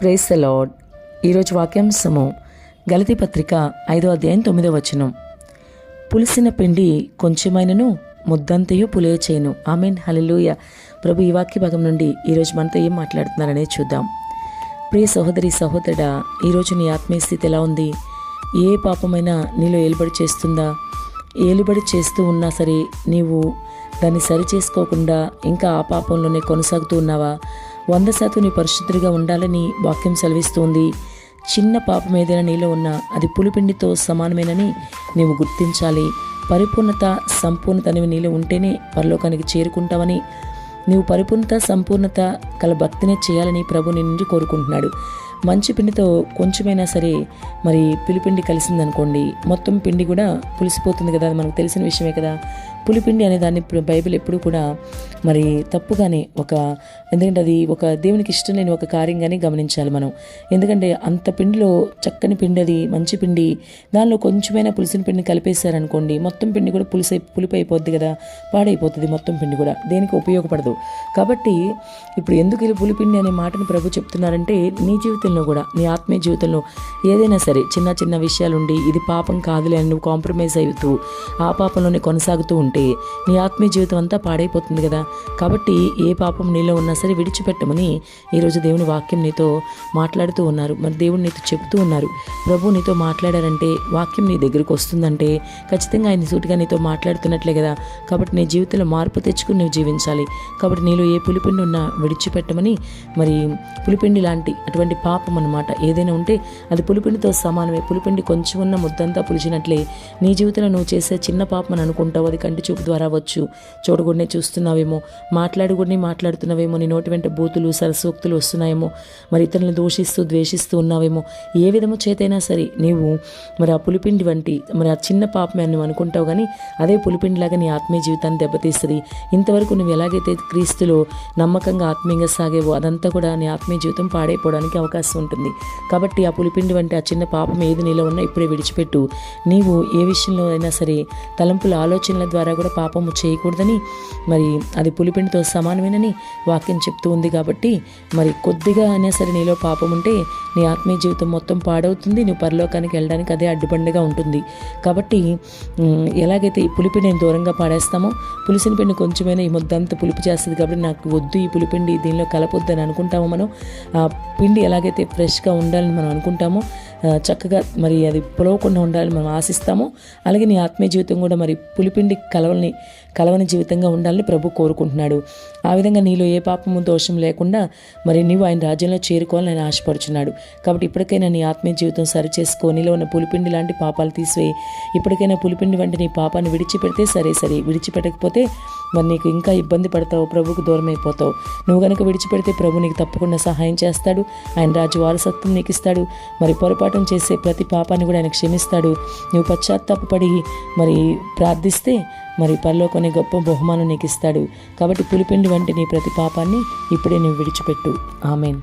Praise the lord ఈరోజు వాక్యాంశము గలతి పత్రిక ఐదో అధ్యాయం తొమ్మిదో వచనం. పులిసిన పిండి కొంచెమైనను ముద్దంతయు పులియచేయను. ఆమెన్. హలలుయ ప్రభు ఈ వాక్య భాగం నుండి ఈరోజు మనతో ఏం మాట్లాడుతున్నారనే చూద్దాం. ప్రియ సహోదరి సహోదరుడా ఈరోజు నీ ఆత్మీయ స్థితి ఎలా ఉంది? ఏ పాపమైనా నీలో ఏలుబడి చేస్తుందా? ఏలుబడి చేస్తూ ఉన్నా సరే నీవు దాన్ని సరి చేసుకోకుండా ఇంకా ఆ పాపంలోనే కొనసాగుతూ ఉన్నావా? వంద శాతం నీ పరిశుద్ధుడిగా ఉండాలని వాక్యం సెలవిస్తుంది. చిన్న పాపం ఏదైనా నీలో ఉన్నా అది పులిపిండితో సమానమేనని నీవు గుర్తించాలి. పరిపూర్ణత సంపూర్ణత అనేవి నీలో ఉంటేనే పరలోకానికి చేరుకుంటామని నీవు పరిపూర్ణత సంపూర్ణత కల భక్తినే చేయాలని ప్రభు నిన్ను నుండి కోరుకుంటున్నాడు. మంచి పిండితో కొంచెమైనా సరే మరి పులిపిండి కలిసిందనుకోండి మొత్తం పిండి కూడా పులిసిపోతుంది కదా అది మనకు తెలిసిన విషయమే కదా. పులిపిండి అనే దాన్ని ఇప్పుడు బైబిల్ ఎప్పుడూ కూడా మరి తప్పుగానే ఒక ఎందుకంటే అది ఒక దేవునికి ఇష్టం లేని ఒక కార్యంగానే గమనించాలి మనం. ఎందుకంటే అంత పిండిలో చక్కని పిండి అది మంచి పిండి దానిలో కొంచెమైనా పులిసిన పిండిని కలిపేశారనుకోండి మొత్తం పిండి కూడా పులిసై పులిపైపోద్ది కదా పాడైపోతుంది మొత్తం పిండి కూడా దేనికి ఉపయోగపడదు. కాబట్టి ఇప్పుడు ఎందుకు పులిపిండి అనే మాటను ప్రభు చెప్తున్నారంటే నీ జీవితం జీవితంలో కూడా నీ ఆత్మీయ జీవితంలో ఏదైనా సరే చిన్న చిన్న విషయాలుండి ఇది పాపం కాదులే అని నువ్వు కాంప్రమైజ్ అవుతూ ఆ పాపంలోనే కొనసాగుతూ ఉంటే నీ ఆత్మీయ జీవితం అంతా పాడైపోతుంది కదా. కాబట్టి ఏ పాపం నీలో ఉన్నా సరే విడిచిపెట్టమని ఈరోజు దేవుని వాక్యం నీతో మాట్లాడుతూ ఉన్నారు. మరి దేవుడు నీతో చెబుతూ ఉన్నారు ప్రభు నీతో మాట్లాడారంటే వాక్యం నీ దగ్గరికి వస్తుందంటే ఖచ్చితంగా ఆయన సూటిగా నీతో మాట్లాడుతున్నట్లే కదా. కాబట్టి నీ జీవితంలో మార్పు తెచ్చుకుని నువ్వు జీవించాలి. కాబట్టి నీలో ఏ పులిపిండి ఉన్నా విడిచిపెట్టమని మరి పులిపిండి లాంటి అటువంటి పాప అన్నమాట ఏదైనా ఉంటే అది పులిపిండితో సమానమే. పులిపిండి కొంచెం ఉన్న ముద్దంతా పులిచినట్లే. నీ జీవితంలో నువ్వు చేసే చిన్న పాపం అని అనుకుంటావు. అది కంటి చూపు ద్వారా వచ్చు. చూడకూడనే చూస్తున్నావేమో. మాట్లాడకూడనే మాట్లాడుతున్నావేమో. నీ నోటి వెంట బూతులు సరసోక్తులు వస్తున్నాయేమో. మరి ఇతరులను దూషిస్తూ ద్వేషిస్తూ ఉన్నావేమో. ఏ విధము చేతైనా సరే నీవు మరి ఆ పులిపిండి వంటి మరి ఆ చిన్న పాపమే అని నువ్వు అనుకుంటావు కానీ అదే పులిపిండిలాగా నీ ఆత్మీయ జీవితాన్ని దెబ్బతీస్తుంది. ఇంతవరకు నువ్వు ఎలాగైతే క్రీస్తులో నమ్మకంగా ఆత్మీయంగా సాగేవో అదంతా కూడా నీ ఆత్మీయ జీవితం పాడైపోవడానికి అవకాశం ఉంటుంది కాబట్టి ఆ పులిపిండి వంటి ఆ చిన్న పాపం ఏది నీలో ఉన్నా ఇప్పుడే విడిచిపెట్టు. నీవు ఏ విషయంలో అయినా సరే తలంపుల ఆలోచనల ద్వారా కూడా పాపము చేయకూడదని మరి అది పులిపిండితో సమానమేనని వాక్యం చెప్తూ ఉంది కాబట్టి మరి కొద్దిగా అయినా సరే నీలో పాపం ఉంటే నీ ఆత్మీయ జీవితం మొత్తం పాడవుతుంది. నువ్వు పరలోకానికి వెళ్ళడానికి అదే అడ్డుబండగా ఉంటుంది. కాబట్టి ఎలాగైతే ఈ పులిపిండిని దూరంగా పాడేస్తామో పులిసిన పిండి కొంచెమైనా ఈ ముద్దంతా పులుపు చేస్తుంది కాబట్టి నాకు వద్దు ఈ పులిపిండి దీనిలో కలపొద్దు అని అనుకుంటామో మనం ఆ పిండి ఎలాగైతే ఫ్రెష్గా ఉండాలని మనం అనుకుంటామో చక్కగా మరి అది పులవకుండా ఉండాలని మనం ఆశిస్తాము. అలాగే నీ ఆత్మీయ జీవితం కూడా మరి పులిపిండి కలవని కలవని జీవితంగా ఉండాలని ప్రభు కోరుకుంటున్నాడు. ఆ విధంగా నీలో ఏ పాపము దోషం లేకుండా మరి నీవు ఆయన రాజ్యంలో చేరుకోవాలని ఆయన ఆశపడుచున్నాడు. కాబట్టి ఇప్పటికైనా నీ ఆత్మీయ జీవితం సరిచేసుకో. నీలో ఉన్న పులిపిండి లాంటి పాపాలు తీసివేయి. ఇప్పటికైనా పులిపిండి వంటి నీ పాపాన్ని విడిచిపెడితే సరే సరే. విడిచిపెట్టకపోతే మరి నీకు ఇంకా ఇబ్బంది పడతావు ప్రభుకు దూరం అయిపోతావు నువ్వు కనుక విడిచిపెడితే ప్రభు నీకు తప్పకుండా సహాయం చేస్తాడు. ఆయన రాజు వారసత్వం నీకు ఇస్తాడు మరి పొరపాటు చేసే ప్రతి పాపాన్ని కూడా ఆయన క్షమిస్తాడు. నువ్వు పశ్చాత్తాపడి మరి ప్రార్థిస్తే మరి పరలోకొని గొప్ప బహుమానం నీకు ఇస్తాడు. కాబట్టి పులిపిండి వంటి నీ ప్రతి పాపాన్ని ఇప్పుడే నువ్వు విడిచిపెట్టు. ఆమెన్.